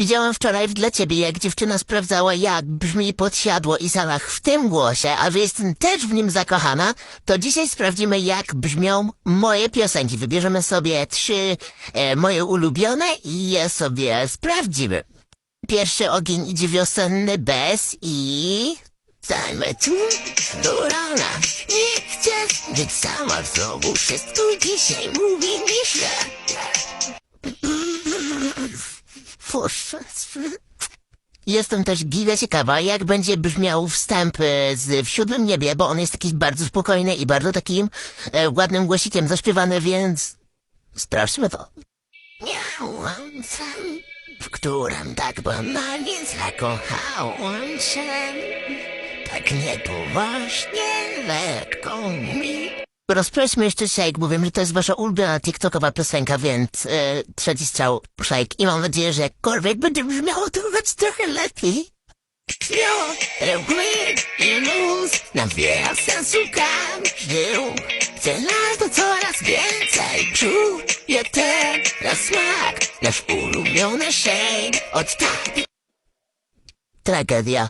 Widziałam wczoraj w dla ciebie, jak dziewczyna sprawdzała, jak brzmi podsiadło i salach w tym głosie, a że jestem też w nim zakochana, to dzisiaj sprawdzimy, jak brzmią moje piosenki. Wybierzemy sobie trzy e, moje ulubione i je sobie sprawdzimy. Pierwszy ogień idzie wiosenny bez i... Dajmy tu do rana. Nie chcesz być sama w. Wszystko dzisiaj mówi mi się. Jestem też giga ciekawa, jak będzie brzmiał wstęp e, z W siódmym niebie, bo on jest taki bardzo spokojny i bardzo takim e, ładnym głosikiem zaśpiewany, więc sprawdźmy to. Miałam sen, w którym tak banalnie zakochałam się. Tak niepoważnie, lekko mi. Rozprośmy jeszcze Shake, mówię, że to jest wasza ulubiona TikTokowa piosenka, więc e, trzeci strzał Shake i mam nadzieję, że jakkolwiek będzie brzmiało to choć trochę lepiej. Krwią, reguły i luz nabiera sensu każdy ruch. Chcę nas to coraz więcej czuję teraz smak, nasz ulubiony Shake od tak. Tragedia.